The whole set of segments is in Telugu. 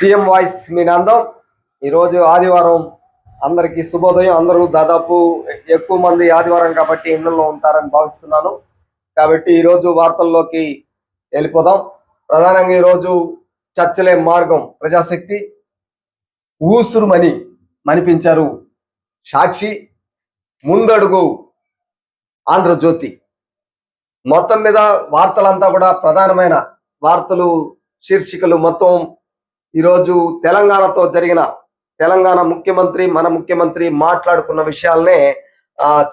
సీఎం వాయిస్ మీ నందం ఈరోజు ఆదివారం అందరికీ శుభోదయం. అందరూ దాదాపు ఎక్కువ మంది ఆదివారం కాబట్టి ఇళ్ళలో ఉంటారని భావిస్తున్నాను. కాబట్టి ఈరోజు వార్తల్లోకి వెళ్ళిపోదాం. ప్రధానంగా ఈరోజు చర్చలే మార్గం. ప్రజాశక్తి ఊసురుమని మనిపించారు సాక్షి. ముందడుగు ఆంధ్రజ్యోతి. మొత్తం మీద వార్తలంతా కూడా ప్రధానమైన వార్తలు శీర్షికలు మొత్తం ఈరోజు తెలంగాణతో జరిగిన తెలంగాణ ముఖ్యమంత్రి మన ముఖ్యమంత్రి మాట్లాడుకున్న విషయాలనే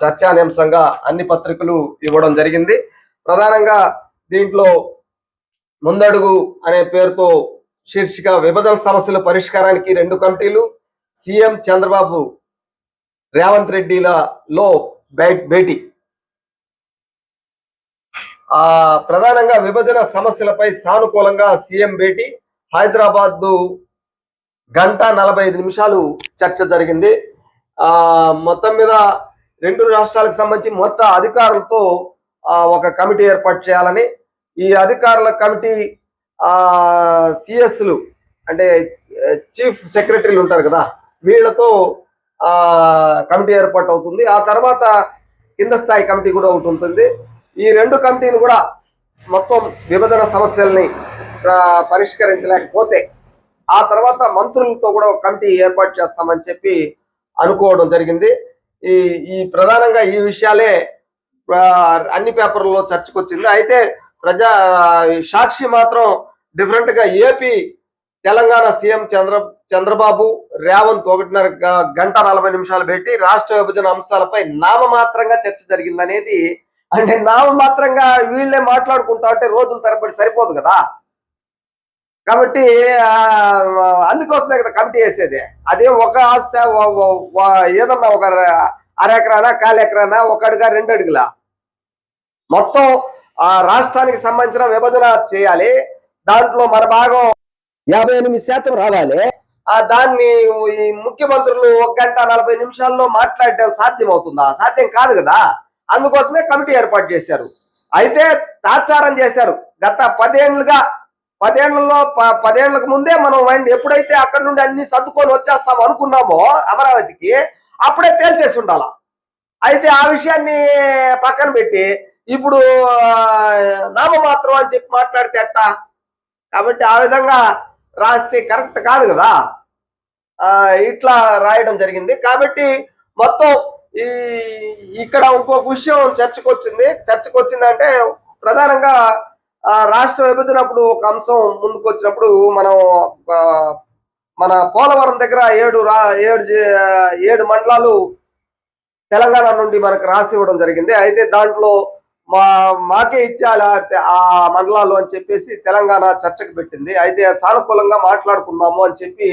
చర్చానీయాంశంగా అన్ని పత్రికలు ఇవ్వడం జరిగింది. ప్రధానంగా దీంట్లో ముందడుగు అనే పేరుతో శీర్షిక విభజన సమస్యల పరిష్కారానికి రెండు కమిటీలు సీఎం చంద్రబాబు రేవంత్ రెడ్డిలలో బై- భేటీ. ప్రధానంగా విభజన సమస్యలపై సానుకూలంగా సీఎం భేటీ హైదరాబాద్ గంట నలభై ఐదు నిమిషాలు చర్చ జరిగింది. ఆ మొత్తం మీద రెండు రాష్ట్రాలకు సంబంధించి మొత్తం అధికారులతో ఒక కమిటీ ఏర్పాటు చేయాలని ఈ అధికారుల కమిటీ ఆ సిఎస్లు అంటే చీఫ్ సెక్రటరీలు ఉంటారు కదా వీళ్ళతో ఆ కమిటీ ఏర్పాటు అవుతుంది. ఆ తర్వాత కింద స్థాయి కమిటీ కూడా ఒకటి ఉంటుంది. ఈ రెండు కమిటీలు కూడా మొత్తం విభజన సమస్యల్ని పరిష్కరించలేకపోతే ఆ తర్వాత మంత్రులతో కూడా ఒక కమిటీ ఏర్పాటు చేస్తామని చెప్పి అనుకోవడం జరిగింది. ఈ ఈ ప్రధానంగా ఈ విషయాలే అన్ని పేపర్లలో చర్చకు వచ్చింది అయితే ప్రజా సాక్షి మాత్రం డిఫరెంట్గా ఏపీ తెలంగాణ సీఎం చంద్ర చంద్రబాబు రేవంత్ ఒకటిన్నర గ- గంట నలభై నిమిషాలు పెట్టి రాష్ట్ర విభజన అంశాలపై నామమాత్రంగా చర్చ జరిగిందనేది అంటే నామమాత్రంగా వీళ్ళే మాట్లాడుకుంటా అంటే రోజుల తరబడి సరిపోదు కదా. కాబట్టి అందుకోసమే కదా కమిటీ వేసేది. అదే ఒక ఆస్తి ఏదన్నా ఒక అర కాలెకరానా ఒక అడుగా రెండు అడుగులా? మొత్తం ఆ రాష్ట్రానికి సంబంధించిన విభజన చేయాలి. దాంట్లో మన భాగం యాభై ఎనిమిది శాతం రావాలి. ఆ దాన్ని ఈ ముఖ్యమంత్రులు ఒక గంట నలభై నిమిషాల్లో మాట్లాడటం సాధ్యం అవుతుందా సాధ్యం కాదు కదా. అందుకోసమే కమిటీ ఏర్పాటు చేశారు. అయితే తాత్సారం చేశారు. గత పదేళ్ళుగా పదేళ్ళలో ప- పదేళ్ళకు ముందే మనం మైండ్ ఎప్పుడైతే అక్కడ నుండి అన్ని సర్దుకొని వచ్చేస్తాం అనుకున్నామో అమరావతికి అప్పుడే తేల్చేసి ఉండాల. అయితే ఆ విషయాన్ని పక్కన పెట్టి ఇప్పుడు నామమాత్రం అని చెప్పి మాట్లాడితే ఎట్టా? కాబట్టి ఆ విధంగా రాస్తే కరెక్ట్ కాదు కదా? ఇట్లా రాయడం జరిగింది. కాబట్టి మొత్తం ఈ ఇక్కడ ఇంకొక విషయం చర్చకు వచ్చింది చర్చకు వచ్చిందంటే ప్రధానంగా ఆ, రాష్ట్ర విభజన అప్పుడు ఒక అంశం ముందుకు వచ్చినప్పుడు మనం మన పోలవరం దగ్గర ఏడు రా ఏడు ఏడు మండలాలు తెలంగాణ నుండి మనకు రాసి ఇవ్వడం జరిగింది. అయితే దాంట్లో మా మాకే ఇచ్చేయాలి ఆ మండలాలు అని చెప్పేసి తెలంగాణ చర్చకు పెట్టింది. అయితే సానుకూలంగా మాట్లాడుకుందాము అని చెప్పి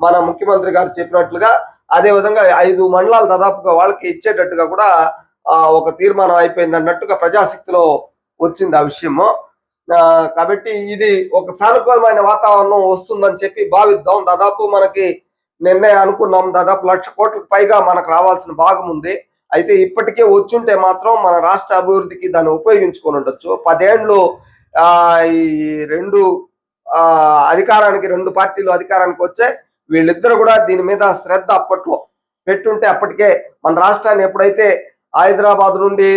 మన ముఖ్యమంత్రి గారు చెప్పినట్లుగా అదే విధంగా ఐదు మండలాలు దాదాపుగా వాళ్ళకి ఇచ్చేటట్టుగా కూడా ఆ, ఒక తీర్మానం అయిపోయింది అన్నట్టుగా ప్రజాశక్తిలో వచ్చింది ఆ విషయము. ఆ, కాబట్టి ఇది ఒక సానుకూలమైన వాతావరణం వస్తుందని చెప్పి భావిద్దాం. దాదాపు మనకి నిన్నే అనుకున్నాం. దాదాపు లక్ష కోట్లకు పైగా మనకు రావాల్సిన భాగం ఉంది. అయితే ఇప్పటికే వచ్చుంటే మాత్రం మన రాష్ట్ర అభివృద్ధికి దాన్ని ఉపయోగించుకొని ఉండొచ్చు. పదేండ్లు ఆ ఈ రెండు ఆ అధికారానికి రెండు పార్టీలు అధికారానికి వచ్చాయి వీళ్ళిద్దరు కూడా దీని మీద శ్రద్ధ అప్పట్లో పెట్టుంటే అప్పటికే మన రాష్ట్రాన్ని ఎప్పుడైతే హైదరాబాద్ నుండి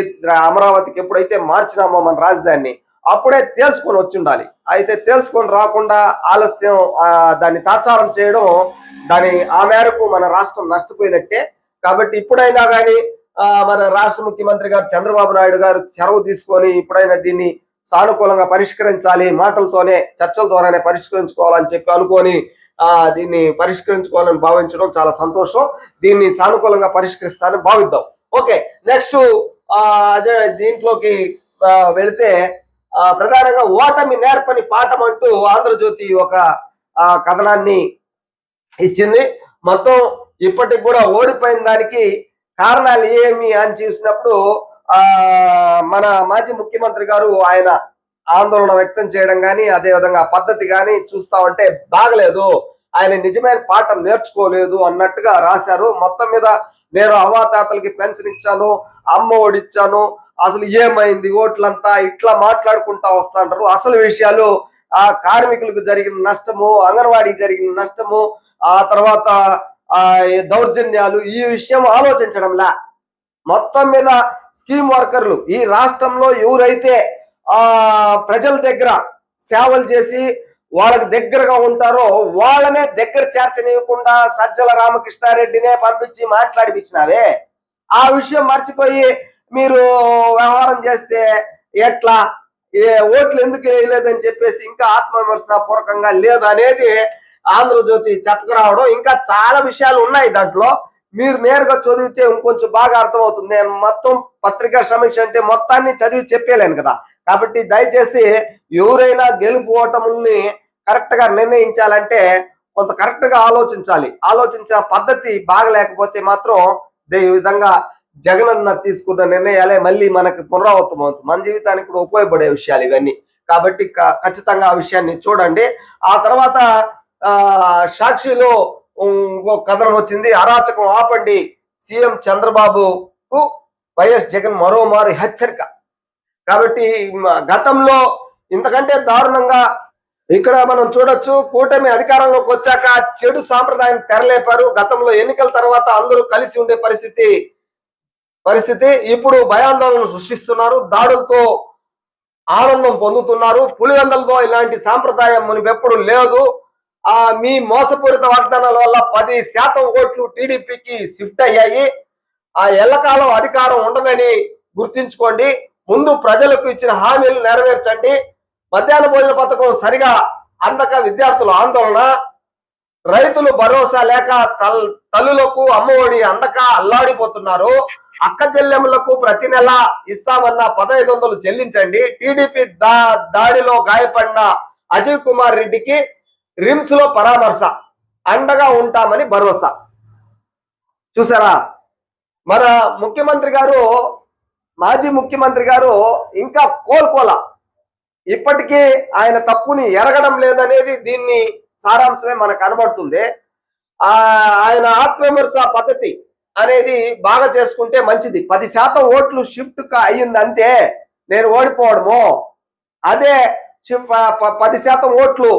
అమరావతికి ఎప్పుడైతే మార్చినామో మన రాజధానిని అప్పుడే తేల్చుకొని వచ్చి ఉండాలి అయితే తేల్చుకొని రాకుండా ఆలస్యం దాన్ని తాత్సారం చేయడం దాని ఆ మేరకు మన రాష్ట్రం నష్టపోయినట్టే. కాబట్టి ఇప్పుడైనా కానీ మన రాష్ట్ర ముఖ్యమంత్రి గారు చంద్రబాబు నాయుడు గారు చొరవ తీసుకొని ఇప్పుడైనా దీన్ని సానుకూలంగా పరిష్కరించాలి మాటలతోనే చర్చల ద్వారానే పరిష్కరించుకోవాలని చెప్పి అనుకొని దీన్ని పరిష్కరించుకోవాలని భావించడం చాలా సంతోషం. దీన్ని సానుకూలంగా పరిష్కరిస్తారని భావిద్దాం. ఓకే నెక్స్ట్ అదే దీంట్లోకి వెళితే ప్రధానంగా ఓటమి నేర్పని పాఠం అంటూ ఆంధ్రజ్యోతి ఒక కథనాన్ని ఇచ్చింది. మొత్తం ఇప్పటికి కూడా ఓడిపోయిన దానికి కారణాలు ఏమి అని చూసినప్పుడు ఆ మన మాజీ ముఖ్యమంత్రి గారు ఆయన ఆందోళన వ్యక్తం చేయడం కానీ అదే విధంగా పద్ధతి కానీ చూస్తా ఉంటే బాగలేదు. ఆయన నిజమైన పాఠం నేర్చుకోలేదు అన్నట్టుగా రాశారు. మొత్తం మీద నేను అవాతాతలకి పెన్షన్ ఇచ్చాను అమ్మ ఓడిచ్చాను అసలు ఏమైంది ఓట్లంతా ఇట్లా మాట్లాడుకుంటా వస్తాంటారు అసలు విషయాలు ఆ కార్మికులకు జరిగిన నష్టము అంగన్వాడీకి జరిగిన నష్టము ఆ తర్వాత ఆ దౌర్జన్యాలు ఈ విషయం ఆలోచించడంలా. మొత్తం మీద స్కీమ్ వర్కర్లు ఈ రాష్ట్రంలో ఎవరైతే ఆ ప్రజల దగ్గర సేవలు చేసి వాళ్ళకి దగ్గరగా ఉంటారో వాళ్ళనే దగ్గర చేర్చనివ్వకుండా సజ్జల రామకృష్ణారెడ్డినే పంపించి మాట్లాడిపించినావే ఆ విషయం మర్చిపోయి మీరు వ్యవహారం చేస్తే ఎట్లా? ఏ ఓట్లు ఎందుకు వేయలేదని చెప్పేసి ఇంకా ఆత్మవిమర్శన పూర్వకంగా లేదు అనేది ఆంధ్రజ్యోతి చెప్పకరావడం. ఇంకా చాలా విషయాలు ఉన్నాయి దాంట్లో. మీరు నేరుగా చదివితే ఇంకొంచెం బాగా అర్థమవుతుంది. నేను మొత్తం పత్రికా సమీక్ష అంటే మొత్తాన్ని చదివి చెప్పలేను కదా. కాబట్టి దయచేసి ఎవరైనా గెలుపు ఓటముల్ని కరెక్ట్గా నిర్ణయించాలంటే కొంత కరెక్ట్గా ఆలోచించాలి. ఆలోచించిన పద్ధతి బాగలేకపోతే మాత్రం ఈ విధంగా జగనన్న తీసుకున్న నిర్ణయాలే మళ్ళీ మనకి పునరావృతం అవుతుంది. మన జీవితానికి కూడా ఉపయోగపడే విషయాలు ఇవన్నీ. కాబట్టి క- ఖచ్చితంగా ఆ విషయాన్ని చూడండి. ఆ తర్వాత ఆ సాక్షిలో ఇంకో కథనం వచ్చింది. అరాచకం ఆపండి. సీఎం చంద్రబాబుకు వైఎస్ జగన్ మరోమారు హెచ్చరిక. కాబట్టి గతంలో ఇంతకంటే దారుణంగా ఇక్కడ మనం చూడొచ్చు కూటమి అధికారంలోకి వచ్చాక చెడు సాంప్రదాయం తెరలేపారు. గతంలో ఎన్నికల తర్వాత అందరూ కలిసి ఉండే పరిస్థితి పరిస్థితి ఇప్పుడు భయాందోళన సృష్టిస్తున్నారు. దాడులతో ఆనందం పొందుతున్నారు. పులివెందలతో ఇలాంటి సాంప్రదాయం మునిపెప్పుడు లేదు. ఆ మీ మోసపూరిత వాగ్దానాల వల్ల పది శాతం ఓట్లు టీడీపీకి షిఫ్ట్ అయ్యాయి. ఆ ఎల్లకాలం అధికారం ఉండదని గుర్తించుకోండి. ముందు ప్రజలకు ఇచ్చిన హామీలు నెరవేర్చండి. మధ్యాహ్న భోజన పథకం సరిగా అందక విద్యార్థుల ఆందోళన. రైతులు భరోసా లేక తల్ తల్లులకు అమ్మఒడి అందక అల్లాడిపోతున్నారు. అక్క చెల్లెములకు ప్రతి నెల ఇస్తామన్న పదహైదు వందలు చెల్లించండి. టీడీపీ దా దాడిలో గాయపడిన అజయ్ కుమార్ రెడ్డికి రిమ్స్లో పరామర్శ. అండగా ఉంటామని భరోసా. చూసారా? మన ముఖ్యమంత్రి గారు మాజీ ముఖ్యమంత్రి గారు ఇంకా కోలుకోల. ఇప్పటికీ ఆయన తప్పుని ఎరగడం లేదనేది దీన్ని సారాంశమే మనకు కనబడుతుంది. ఆయన ఆత్మవిమర్శ పద్ధతి అనేది బాగా చేసుకుంటే మంచిది. పది శాతం ఓట్లు షిఫ్ట్ అయ్యింది అంతే నేను ఓడిపోవడము. అదే షిఫ్ట్ పది శాతం ఓట్లు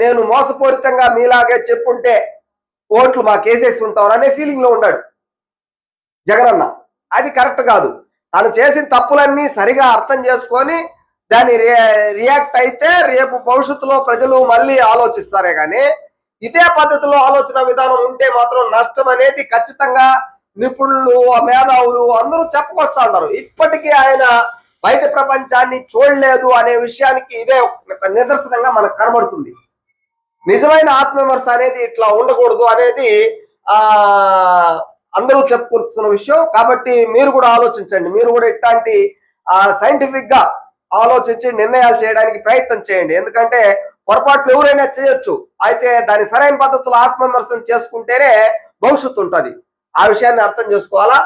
నేను మోసపూరితంగా మీలాగే చెప్పుంటే ఓట్లు మాకు వేసేసి ఉంటారు అనే ఫీలింగ్లో ఉన్నాడు జగనన్న. అది కరెక్ట్ కాదు. తను చేసిన తప్పులన్నీ సరిగా అర్థం చేసుకొని దాన్ని రి- రియాక్ట్ అయితే రేపు భవిష్యత్తులో ప్రజలు మళ్ళీ ఆలోచిస్తారే కానీ ఇదే పద్ధతిలో ఆలోచన విధానం ఉంటే మాత్రం నష్టం అనేది ఖచ్చితంగా నిపుణులు మేధావులు అందరూ చెప్పుకొస్తా ఉన్నారు. ఇప్పటికీ ఆయన బయట ప్రపంచాన్ని చూడలేదు అనే విషయానికి ఇదే నిదర్శనంగా మనకు కనబడుతుంది. నిజమైన ఆత్మవిమర్శ అనేది ఇట్లా ఉండకూడదు అనేది ఆ అందరూ చెప్పుకుంటున్న విషయం. కాబట్టి మీరు కూడా ఆలోచించండి. మీరు కూడా ఇట్లాంటి సైంటిఫిక్గా ఆలోచించి నిర్ణయాలు చేయడానికి ప్రయత్నం చేయండి. ఎందుకంటే పొరపాట్లు ఎవరైనా చేయొచ్చు. అయితే దాని సరైన పద్ధతిలో ఆత్మవిమర్శనం చేసుకుంటేనే భవిష్యత్తు ఉంటుంది. ఆ విషయాన్ని అర్థం చేసుకోవాలా?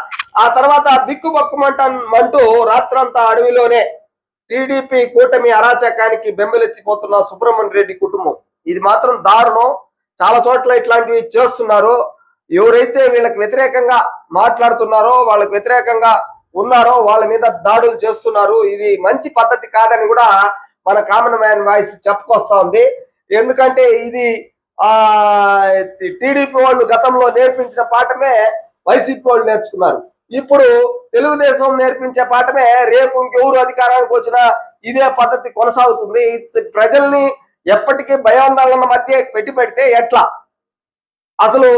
ఆ తర్వాత బిక్కు బక్కుమంటూ రాత్రంతా అడవిలోనే టీడీపీ కూటమి అరాచకానికి బెంబెలెత్తిపోతున్న సుబ్రహ్మణ్య రెడ్డి కుటుంబం. ఇది మాత్రం దారుణం. చాలా చోట్ల ఇట్లాంటివి చేస్తున్నారు. ఎవరైతే వీళ్ళకి వ్యతిరేకంగా మాట్లాడుతున్నారో వాళ్ళకి వ్యతిరేకంగా ఉన్నారో వాళ్ళ మీద దాడులు చేస్తున్నారు. ఇది మంచి పద్ధతి కాదని కూడా మన కామన్ మ్యాన్ వాయిస్ చెప్పుకొస్తా ఉంది. ఎందుకంటే ఇది ఆ టీడీపీ వాళ్ళు గతంలో నేర్పించిన పాఠమే వైసీపీ వాళ్ళు నేర్చుకున్నారు. ఇప్పుడు తెలుగుదేశం నేర్పించే పాఠమే రేపు ఇంకెవరు అధికారానికి వచ్చినా ఇదే పద్ధతి కొనసాగుతుంది. ప్రజల్ని ఎప్పటికీ భయాందోళన మధ్య పెట్టి పెడితే ఎట్లా? అసలు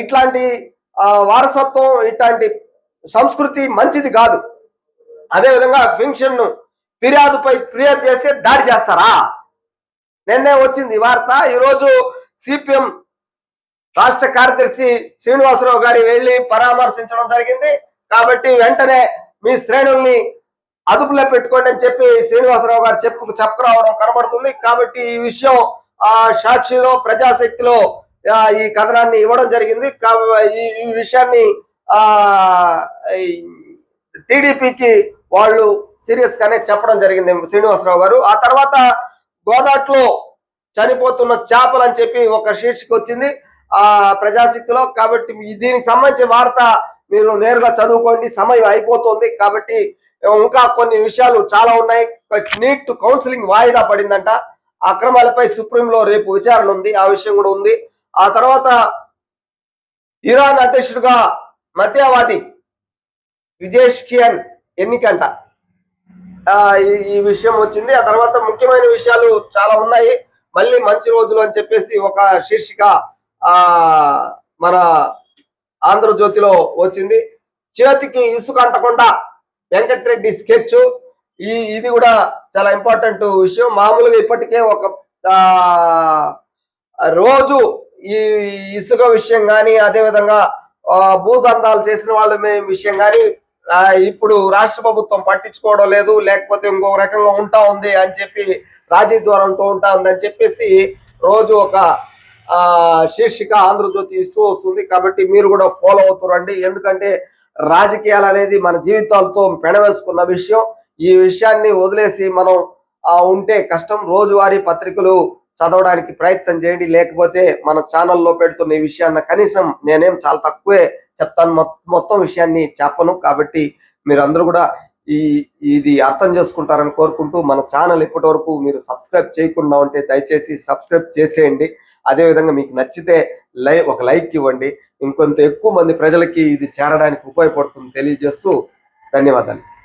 ఇట్లాంటి వారసత్వం ఇట్లాంటి సంస్కృతి మంచిది కాదు. అదేవిధంగా ఫింక్షన్ను ఫిర్యాదుపై ఫిర్యాదు చేస్తే దాడి చేస్తారా? నిన్నే వచ్చింది వార్త. ఈరోజు సిపిఎం రాష్ట్ర కార్యదర్శి శ్రీనివాసరావు గారి వెళ్ళి పరామర్శించడం జరిగింది. కాబట్టి వెంటనే మీ శ్రేణుల్ని అదుపులో పెట్టుకోండి అని చెప్పి శ్రీనివాసరావు గారు చెప్పు చెప్పరావడం కనబడుతుంది. కాబట్టి ఈ విషయం ఆ సాక్షిలో ప్రజాశక్తిలో ఈ కథనాన్ని ఇవ్వడం జరిగింది. కా- ఈ విషయాన్ని ఆ టీడీపీకి వాళ్ళు సీరియస్ గానే చెప్పడం జరిగింది శ్రీనివాసరావు గారు. ఆ తర్వాత గోదాట్లో చనిపోతున్న చేపలు అని చెప్పి ఒక శీర్షిక వచ్చింది. ఆ ప్రజాశక్తిలో కాబట్టి దీనికి సంబంధించిన వార్త మీరు నేరుగా చదువుకోండి. సమయం అయిపోతుంది కాబట్టి ఇంకా కొన్ని విషయాలు చాలా ఉన్నాయి. నీట్ కౌన్సిలింగ్ వాయిదా పడిందంట. అక్రమాలపై సుప్రీంలో రేపు విచారణ ఉంది. ఆ విషయం కూడా ఉంది. ఆ తర్వాత ఇరాన్ అధ్యక్షుడిగా మధ్యవాది విజేష్కియన్ ఎన్నికంట. ఈ- ఈ విషయం వచ్చింది. ఆ తర్వాత ముఖ్యమైన విషయాలు చాలా ఉన్నాయి. మళ్ళీ మంచి రోజులు అని చెప్పేసి ఒక శీర్షిక ఆ మన ఆంధ్రజ్యోతిలో వచ్చింది. చేతికి ఇసుక అంటకుండా వెంకటరెడ్డి స్కెచ్. ఈ ఇది కూడా చాలా ఇంపార్టెంట్ విషయం. మామూలుగా ఇప్పటికే ఒక రోజు ఈ ఇసుక విషయం కానీ అదేవిధంగా భూదందాలు చేసిన వాళ్ళ విషయం కానీ ఇప్పుడు రాష్ట్ర ప్రభుత్వం పట్టించుకోవడం లేదు లేకపోతే ఇంకో రకంగా ఉంటా ఉంది అని చెప్పి రాజీ ద్వారంతో ఉంటా ఉంది అని చెప్పేసి రోజు ఒక శీర్షిక ఆంధ్రజ్యోతి ఇస్తూ వస్తుంది. కాబట్టి మీరు కూడా ఫాలో అవుతారండి ఎందుకంటే రాజకీయాలు అనేది మన జీవితాలతో పెనవేసుకున్న విషయం. ఈ విషయాన్ని వదిలేసి మనం ఉంటే కష్టం. రోజువారీ పత్రికలు చదవడానికి ప్రయత్నం చేయండి. లేకపోతే మన ఛానల్లో పెడుతున్న ఈ విషయాన్ని కనీసం నేనేం చాలా తక్కువే చెప్తాను. మొత్తం విషయాన్ని చెప్పను. కాబట్టి మీరందరూ కూడా ఈ ఇది అర్థం చేసుకుంటారని కోరుకుంటూ మన ఛానల్ ఇప్పటి వరకు మీరు సబ్స్క్రైబ్ చేయకుండా ఉంటే దయచేసి సబ్స్క్రైబ్ చేసేయండి. అదేవిధంగా మీకు నచ్చితే లై ఒక లైక్ ఇవ్వండి. ఇంకొంత ఎక్కువ మంది ప్రజలకి ఇది చేరడానికి ఉపయోగపడుతుంది తెలియజేస్తూ ధన్యవాదాలు.